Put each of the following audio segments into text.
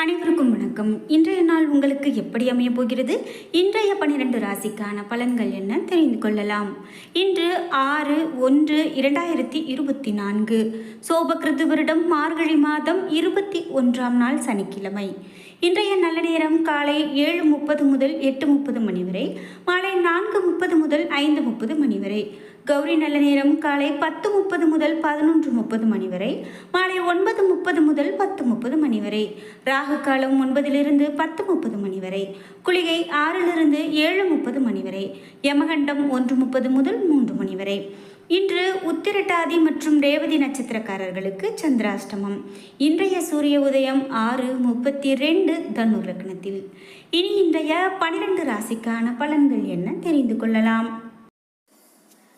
அனைவருக்கும் வணக்கம். இன்றைய நாள் உங்களுக்கு எப்படி அமையப் போகிறது? இன்றைய பனிரெண்டு ராசிக்கான பலன்கள் என்ன? தெரிந்து கொள்ளலாம். இன்று ஆறு ஒன்று இரண்டாயிரத்தி இருபத்தி நான்கு. சோபகிருது வருடம் மார்கழி மாதம் இருபத்தி ஒன்றாம் நாள் சனிக்கிழமை. இன்றைய நல்ல நேரம் காலை ஏழு முப்பது முதல் எட்டு முப்பது மணி வரை மாலை நான்கு முப்பது முதல் ஐந்து முப்பது மணி வரை. கௌரி நல்ல நேரம் காலை பத்து முப்பது முதல் பதினொன்று முப்பது மணி வரை மாலை ஒன்பது முப்பது முதல் பத்து முப்பது மணி வரை ராகு காலம் ஒன்பதிலிருந்து பத்து முப்பது மணி வரை குளிகை ஆறிலிருந்து ஏழு முப்பது மணி வரை யமகண்டம் ஒன்று முப்பது முதல் மூன்று மணி வரை. இன்று உத்திரட்டாதி மற்றும் ரேவதி நட்சத்திரக்காரர்களுக்கு சந்திராஷ்டமம். இன்றைய சூரிய உதயம் ஆறு முப்பத்தி ரெண்டு தனு லக்னத்தில். இனி இன்றைய பனிரெண்டு ராசிக்கான பலன்கள் என்ன தெரிந்து கொள்ளலாம்?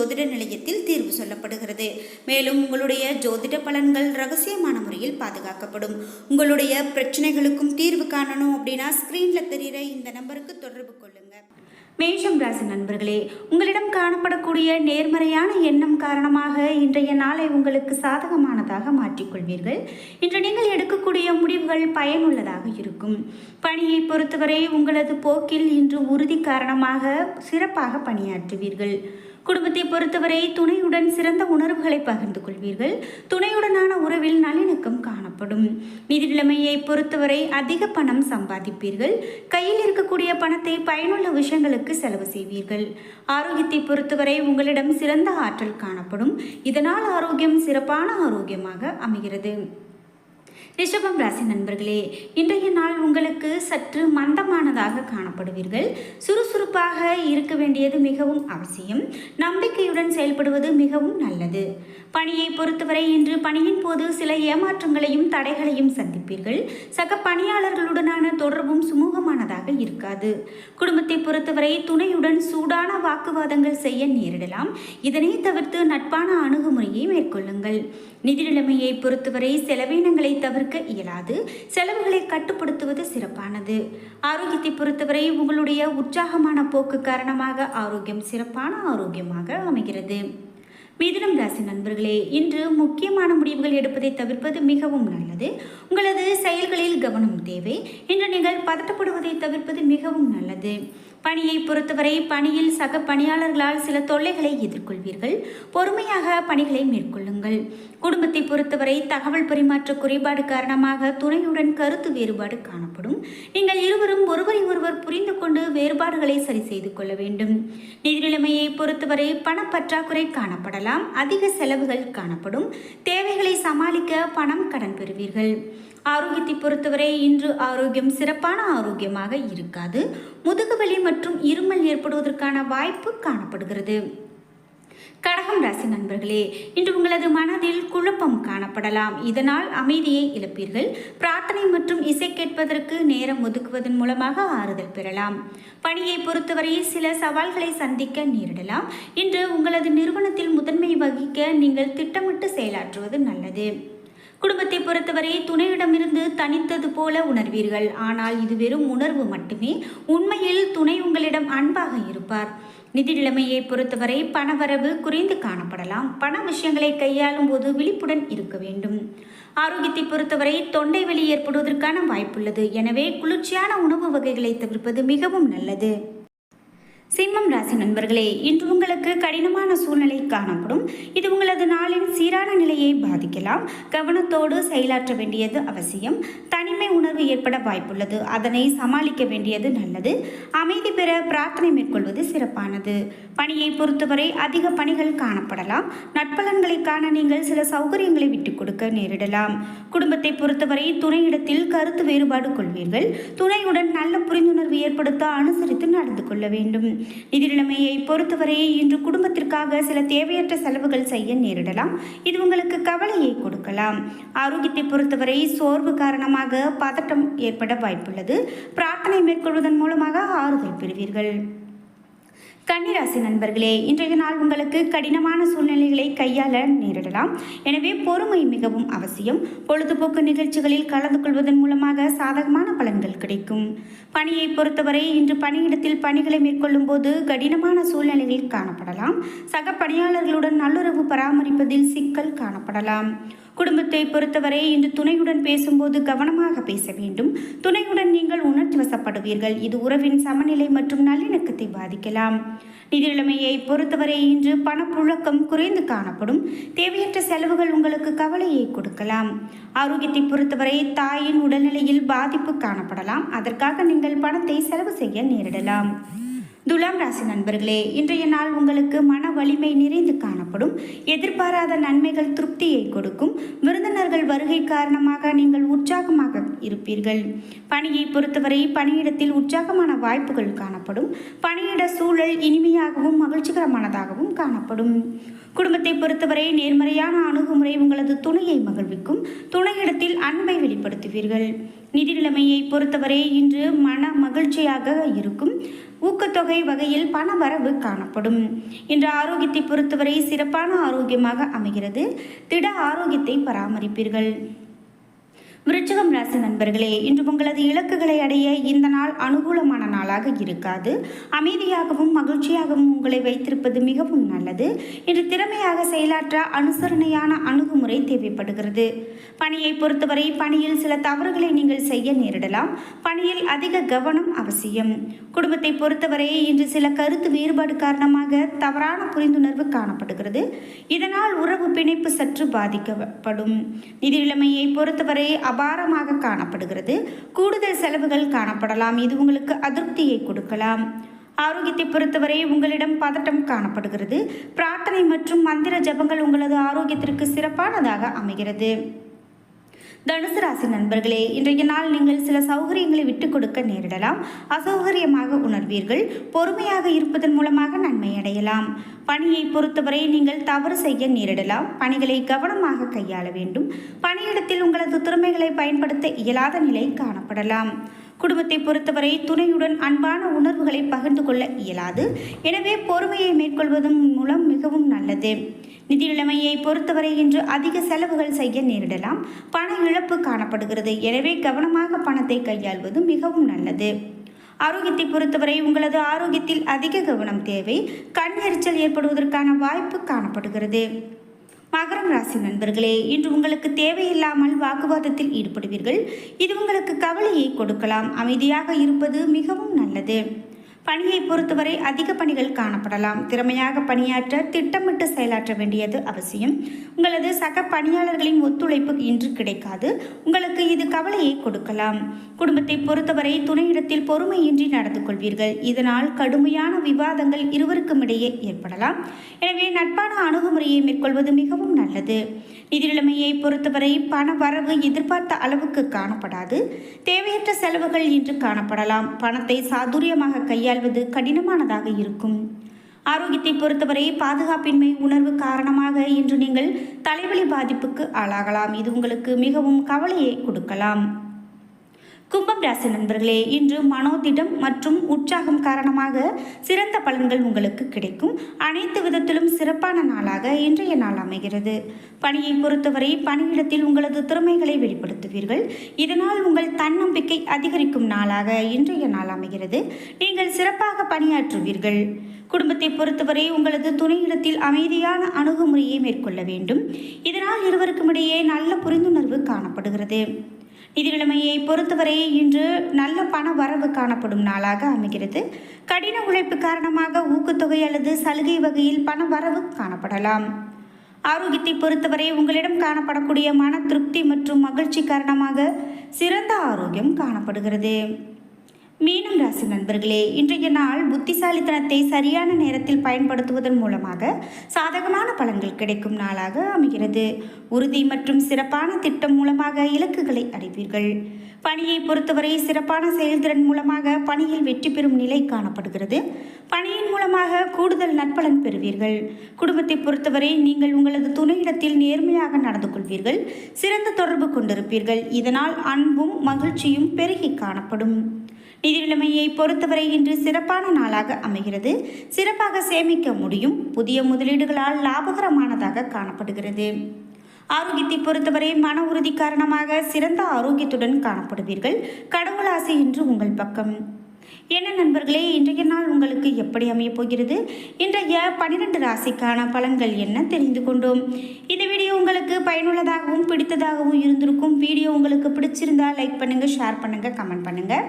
ஜோதிட நிலையத்தில் தீர்வு சொல்லப்படுகிறது. மேலும் உங்களுடைய ஜோதிட பலன்கள் ரகசியமான முறையில் பாதுகாக்கப்படும். உங்களுடைய பிரச்சனைகளுக்கும் தீர்வு காணணும் அப்படின்னா ஸ்க்ரீனில் தெரிகிற இந்த நம்பருக்கு தொடர்பு கொள்ளுங்க. மேஷம் ராசி நண்பர்களே உங்களிடம் காணப்படக்கூடிய நேர்மறையான எண்ணம் காரணமாக இன்றைய நாளை உங்களுக்கு சாதகமானதாக மாற்றிக்கொள்வீர்கள். இன்று நீங்கள் எடுக்கக்கூடிய முடிவுகள் பயனுள்ளதாக இருக்கும். பணியை பொறுத்தவரை உங்களது போக்கில் இன்று உறுதி காரணமாக சிறப்பாக பணியாற்றுவீர்கள். குடும்பத்தை பொறுத்தவரை துணையுடன் சிறந்த உணர்வுகளை பகிர்ந்து கொள்வீர்கள். துணையுடனான உறவில் நல்லிணக்கம் காணப்படும். நிதி நிலைமையை பொறுத்தவரை அதிக பணம் சம்பாதிப்பீர்கள். கையில் இருக்கக்கூடிய பணத்தை பயனுள்ள விஷயங்களுக்கு செலவு செய்வீர்கள். ஆரோக்கியத்தை பொறுத்தவரை உங்களிடம் சிறந்த ஆற்றல் காணப்படும். இதனால் ஆரோக்கியம் சிறப்பான ஆரோக்கியமாக அமைகிறது. ரிஷபம் ராசி நண்பர்களே இன்றைய நாள் உங்களுக்கு சற்று மந்தமானதாக காணப்படுவீர்கள். சுறுசுறுப்பாக இருக்க வேண்டியது மிகவும் அவசியம். நம்பிக்கையுடன் செயல்படுவது மிகவும் நல்லது. பணியை பொறுத்தவரை இன்று பணியின் போது சில ஏமாற்றங்களையும் தடைகளையும் சந்திப்பீர்கள். சக பணியாளர்களுடனான தொடர்பும் சுமூகமானதாக இருக்காது. குடும்பத்தை பொறுத்தவரை துணையுடன் சூடான வாக்குவாதங்கள் செய்ய நேரிடலாம். இதனை தவிர்த்து நட்பான அணுகுமுறையை மேற்கொள்ளுங்கள். நிதி நிலைமையை பொறுத்தவரை செலவினங்களை தவிர்க்க இயலாது. செலவுகளை கட்டுப்படுத்துவது சிறப்பானது. ஆரோக்கியத்தை பொறுத்தவரை உங்களுடைய உற்சாகமான போக்கு காரணமாக ஆரோக்கியம் சிறப்பான ஆரோக்கியமாக அமைகிறது. மிதுனம் ராசி நண்பர்களே இன்று முக்கியமான முடிவுகள் எடுப்பதை தவிர்ப்பது மிகவும் நல்லது. உங்களது செயல்களில் கவனம் தேவை. இன்று நீங்கள் பதட்டப்படுவதை தவிர்ப்பது மிகவும் நல்லது. பணியை பொறுத்தவரை பணியில் சக பணியாளர்களால் சில தொல்லைகளை எதிர்கொள்வீர்கள். பொறுமையாக பணிகளை மேற்கொள்ளுங்கள். குடும்பத்தை பொறுத்தவரை தகவல் பரிமாற்ற குறைபாடு காரணமாக துணையுடன் கருத்து வேறுபாடு காணப்படும். நீங்கள் இருவரும் ஒருவரை ஒருவர் புரிந்து கொண்டு வேறுபாடுகளை சரி செய்து கொள்ள வேண்டும். நிதி நிலைமையை பொறுத்தவரை பணப்பற்றாக்குறை காணப்படலாம். அதிக செலவுகள் காணப்படும். தேவைகளை சமாளிக்க பணம் கடன் பெறுவீர்கள். ஆரோக்கியத்தை பொறுத்தவரை இன்று ஆரோக்கியம் சிறப்பான ஆரோக்கியமாக இருக்காது. முதுகுவலி மற்றும் இருமல் ஏற்படுவதற்கான வாய்ப்பு காணப்படுகிறது. கடகம் ராசி நண்பர்களே இன்று உங்களது மனதில் குழப்பம் காணப்படலாம். இதனால் அமைதியை இழப்பீர்கள். பிரார்த்தனை மற்றும் இசை கேட்பதற்கு நேரம் ஒதுக்குவதன் மூலமாக ஆறுதல் பெறலாம். பணியை பொறுத்தவரையில் சில சவால்களை சந்திக்க நேரிடலாம். இன்று உங்களது நிறுவனத்தில் முதன்மை வகிக்க நீங்கள் திட்டமிட்டு செயலாற்றுவது நல்லது. குடும்பத்தை பொறுத்தவரை துணையிடமிருந்து தனித்தது போல உணர்வீர்கள். ஆனால் இது வெறும் உணர்வு மட்டுமே. உண்மையில் துணை உங்களிடம் அன்பாக இருப்பார். நிதி நிலைமையை பொறுத்தவரை பணவரவு குறைந்து காணப்படலாம். பண விஷயங்களை கையாளும் போது விழிப்புடன் இருக்க வேண்டும். ஆரோக்கியத்தை பொறுத்தவரை தொண்டை வலி ஏற்படுவதற்கான வாய்ப்புள்ளது. எனவே குளிர்ச்சியான உணவு வகைகளை தவிர்ப்பது மிகவும் நல்லது. சிம்மம் ராசி நண்பர்களே இன்று உங்களுக்கு கடினமான சூழ்நிலை காணப்படும். இது உங்களது நாளின் சீரான நிலையை பாதிக்கலாம். கவனத்தோடு செயலாற்ற வேண்டியது அவசியம். தனிமை உணர்வு ஏற்பட வாய்ப்புள்ளது. அதனை சமாளிக்க வேண்டியது நல்லது. அமைதி பெற பிரார்த்தனை மேற்கொள்வது சிறப்பானது. பணியை பொறுத்தவரை அதிக பணிகள் காணப்படலாம். நட்பலன்களை காண நீங்கள் சில சௌகரியங்களை விட்டுக் கொடுக்க நேரிடலாம். குடும்பத்தை பொறுத்தவரை துணையிடத்தில் கருத்து வேறுபாடு கொள்வீர்கள். துணையுடன் நல்ல புரிந்துணர்வு ஏற்படுத்த அனுசரித்து நடந்து கொள்ள வேண்டும். நிதி நிலைமையை பொறுத்தவரை இன்று குடும்பத்திற்காக சில தேவையற்ற செலவுகள் செய்ய நேரிடலாம். இது உங்களுக்கு கவலையை கொடுக்கலாம். ஆரோக்கியத்தை பொறுத்தவரை சோர்வு காரணமாக பதட்டம் ஏற்பட வாய்ப்புள்ளது. பிரார்த்தனை மேற்கொள்வதன் மூலமாக ஆறுதல் பெறுவீர்கள். கன்னிராசி நண்பர்களே இன்றைய நாள் உங்களுக்கு கடினமான சூழ்நிலைகளை கையாள நேரிடலாம். எனவே பொறுமை மிகவும் அவசியம். பொழுதுபோக்கு நிகழ்ச்சிகளில் கலந்து கொள்வதன் மூலமாக சாதகமான பலன்கள் கிடைக்கும். பணியை பொறுத்தவரை இன்று பணியிடத்தில் பணிகளை மேற்கொள்ளும் போது கடினமான சூழ்நிலைகள் காணப்படலாம். சக பணியாளர்களுடன் நல்லுறவு பராமரிப்பதில் சிக்கல் காணப்படலாம். குடும்பத்தை பொறுத்தவரை இன்று துணையுடன் பேசும்போது கவனமாக பேச வேண்டும். துணையுடன் நீங்கள் உணர்ச்சி வசப்படுவீர்கள். இது உறவின் சமநிலை மற்றும் நல்லிணக்கத்தை பாதிக்கலாம். நிதிநிலைமையை பொறுத்தவரை இன்று பணப்புழக்கம் குறைந்து காணப்படும். தேவையற்ற செலவுகள் உங்களுக்கு கவலையை கொடுக்கலாம். ஆரோக்கியத்தை பொறுத்தவரை தாயின் உடல்நிலையில் பாதிப்பு காணப்படலாம். அதற்காக நீங்கள் பணத்தை செலவு செய்ய நேரிடலாம். துலாம் ராசி நண்பர்களே இன்றைய நாள் உங்களுக்கு மன வலிமை நிறைந்து காணப்படும். எதிர்பாராத நன்மைகள் திருப்தியை கொடுக்கும். விருந்தினர்கள் வருகை காரணமாக நீங்கள் உற்சாகமாக இருப்பீர்கள். பணியை பொறுத்தவரை பணியிடத்தில் உற்சாகமான வாய்ப்புகள் காணப்படும். பணியிட சூழல் இனிமையாகவும் மகிழ்ச்சிகரமானதாகவும் காணப்படும். குடும்பத்தை பொறுத்தவரை நேர்மறையான அணுகுமுறை உங்களது துணையை மகிழ்விக்கும். துணையிடத்தில் அன்பை வெளிப்படுத்துவீர்கள். நிதி நிலைமையை பொறுத்தவரை இன்று மன மகிழ்ச்சியாக இருக்கும். ஊக்கத்தொகை வகையில் பண வரவு காணப்படும். இன்று ஆரோக்கியத்தை பொறுத்தவரை சிறப்பான ஆரோக்கியமாக அமைகிறது. திட ஆரோக்கியத்தை பராமரிப்பீர்கள். விருச்சகம் ராசி நண்பர்களே இன்று உங்களது இலக்குகளை அடைய இந்த நாள் அனுகூலமான நாளாக இருக்காது. அமைதியாகவும் மகிழ்ச்சியாகவும் உங்களை வைத்திருப்பது மிகவும் நல்லது. இன்று திறமையாக செயலாற்ற அனுசரணையான அணுகுமுறை தேவைப்படுகிறது. பணியை பொறுத்தவரை பணியில் சில தவறுகளை நீங்கள் செய்ய நேரிடலாம். பணியில் அதிக கவனம் அவசியம். குடும்பத்தை பொறுத்தவரை இன்று சில கருத்து வேறுபாடு காரணமாக தவறான புரிந்துணர்வு காணப்படுகிறது. இதனால் உறவு பிணைப்பு சற்று பாதிக்கப்படும். நிதி நிலைமையை பொறுத்தவரை அபாரமாக காணப்படுகிறது. கூடுதல் செலவுகள் காணப்படலாம். இது உங்களுக்கு அதிருப்தியை கொடுக்கலாம். ஆரோக்கியத்தை பொறுத்தவரை உங்களிடம் பதட்டம் காணப்படுகிறது. பிரார்த்தனை மற்றும் மந்திர ஜபங்கள் உங்களது ஆரோக்கியத்திற்கு சிறப்பானதாக அமைகிறது. தனுசு ராசி நண்பர்களே இன்றைய நாள் நீங்கள் சில சௌகரியங்களை விட்டுக் கொடுக்க நேரிடலாம். அசௌகரியமாக உணர்வீர்கள். பொறுமையாக இருப்பதன் மூலமாக நன்மை அடையலாம். பணியை பொறுத்தவரை நீங்கள் தவறு செய்ய நேரிடலாம். பணிகளை கவனமாக கையாள வேண்டும். பணியிடத்தில் உங்களது திறமைகளை பயன்படுத்த இயலாத நிலை காணப்படலாம். குடும்பத்தை பொறுத்தவரை துணையுடன் அன்பான உணர்வுகளை பகிர்ந்து கொள்ள இயலாது. எனவே பொறுமையை மேற்கொள்வதன் மூலம் மிகவும் நல்லது. நிதி நிலைமையை பொறுத்தவரை இன்று அதிக செலவுகள் செய்ய நேரிடலாம். பண இழப்பு காணப்படுகிறது. எனவே கவனமாக பணத்தை கையாள்வது மிகவும் நல்லது. ஆரோக்கியத்தை பொறுத்தவரை உங்களது ஆரோக்கியத்தில் அதிக கவனம் தேவை. கண் எரிச்சல் ஏற்படுவதற்கான வாய்ப்பு காணப்படுகிறது. மகரம் ராசி நண்பர்களே இன்று உங்களுக்கு தேவையில்லாமல் வாக்குவாதத்தில் ஈடுபடுவீர்கள். இது உங்களுக்கு கவலையை கொடுக்கலாம். அமைதியாக இருப்பது மிகவும் நல்லது. பணியை பொறுத்தவரை அதிக பணிகள் காணப்படலாம். திறமையாக பணியாற்ற திட்டமிட்டு செயலாற்ற வேண்டியது அவசியம். உங்களது சக பணியாளர்களின் ஒத்துழைப்பு இன்று கிடைக்காது. உங்களுக்கு இது கவலையை கொடுக்கலாம். குடும்பத்தை பொறுத்தவரை துணையிடத்தில் பொறுமையின்றி நடந்து கொள்வீர்கள். இதனால் கடுமையான விவாதங்கள் இருவருக்கும் இடையே ஏற்படலாம். எனவே நட்பான அணுகுமுறையை மேற்கொள்வது மிகவும் நல்லது. நிதி நிலைமையை பொறுத்தவரை பண வரவு எதிர்பார்த்த அளவுக்கு காணப்படாது. தேவையற்ற செலவுகள் இன்று காணப்படலாம். பணத்தை சாதுரியமாக கையாள்வது கடினமானதாக இருக்கும். ஆரோக்கியத்தை பொறுத்தவரை பாதுகாப்பின்மை உணர்வு காரணமாக இன்று நீங்கள் தலைவலி பாதிப்புக்கு ஆளாகலாம். இது உங்களுக்கு மிகவும் கவலையை கொடுக்கலாம். கும்பம் ராசி நண்பர்களே இன்று மனோதிடம் மற்றும் உற்சாகம் காரணமாக சிறந்த பலன்கள் உங்களுக்கு கிடைக்கும். அனைத்து விதத்திலும் சிறப்பான நாளாக இன்றைய நாள் அமைகிறது. பணியை பொறுத்தவரை பணியிடத்தில் உங்களது திறமைகளை வெளிப்படுத்துவீர்கள். இதனால் உங்கள் தன்னம்பிக்கை அதிகரிக்கும் நாளாக இன்றைய நாள் அமைகிறது. நீங்கள் சிறப்பாக பணியாற்றுவீர்கள். குடும்பத்தை பொறுத்தவரை உங்களது துணையிடத்தில் அமைதியான அணுகுமுறையை மேற்கொள்ள வேண்டும். இதனால் இருவருக்கும் இடையே நல்ல புரிந்துணர்வு காணப்படுகிறது. நிதிநிலைமையை பொறுத்தவரை இன்று நல்ல பண வரவு காணப்படும் நாளாக அமைகிறது. கடின உழைப்பு காரணமாக ஊக்கத்தொகை அல்லது சலுகை வகையில் பண வரவு காணப்படலாம். ஆரோக்கியத்தை பொறுத்தவரை உங்களிடம் காணப்படக்கூடிய மன திருப்தி மற்றும் மகிழ்ச்சி காரணமாக சிறந்த ஆரோக்கியம் காணப்படுகிறது. மீனம் ராசி நண்பர்களே இன்றைய நாள் புத்திசாலித்தனத்தை சரியான நேரத்தில் பயன்படுத்துவதன் மூலமாக சாதகமான பலன்கள் கிடைக்கும் நாளாக அமைகிறது. உறுதி மற்றும் சிறப்பான திட்டம் மூலமாக இலக்குகளை அடைவீர்கள். பணியை பொறுத்தவரை சிறப்பான செயல்திறன் மூலமாக பணியில் வெற்றி பெறும் நிலை காணப்படுகிறது. பணியின் மூலமாக கூடுதல் நற்பலன் பெறுவீர்கள். குடும்பத்தை பொறுத்தவரை நீங்கள் உங்களது துணையிடத்தில் நேர்மையாக நடந்து கொள்வீர்கள். சிறந்த தொடர்பு கொண்டிருப்பீர்கள். இதனால் அன்பும் மகிழ்ச்சியும் பெருகி காணப்படும். நிதிநிலைமையை பொறுத்தவரை இன்று சிறப்பான நாளாக அமைகிறது. சிறப்பாக சேமிக்க முடியும். புதிய முதலீடுகளால் லாபகரமானதாக காணப்படுகிறது. ஆரோக்கியத்தை பொறுத்தவரை மன உறுதி காரணமாக சிறந்த ஆரோக்கியத்துடன் காணப்படுவீர்கள். கடவுள் ஆசை இன்று உங்கள் பக்கம். என்ன நண்பர்களே இன்றைய நாள் உங்களுக்கு எப்படி அமையப் போகிறது? இன்றைய பன்னிரெண்டு ராசிக்கான பலன்கள் என்ன தெரிந்து கொண்டோம். இந்த வீடியோ உங்களுக்கு பயனுள்ளதாகவும் பிடித்ததாகவும் இருந்திருக்கும். வீடியோ உங்களுக்கு பிடிச்சிருந்தா லைக் பண்ணுங்கள் ஷேர் பண்ணுங்கள் கமெண்ட் பண்ணுங்கள்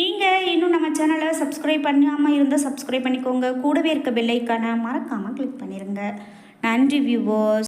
நீங்கள் இன்னும் நம்ம சேனலை சப்ஸ்கிரைப் பண்ணாமல் இருந்தால் சப்ஸ்கிரைப் பண்ணிக்கோங்க. கூடவே இருக்க பெல்லைக்கான மறக்காமல் கிளிக் பண்ணிடுங்க நன்றி வியூவர்ஸ்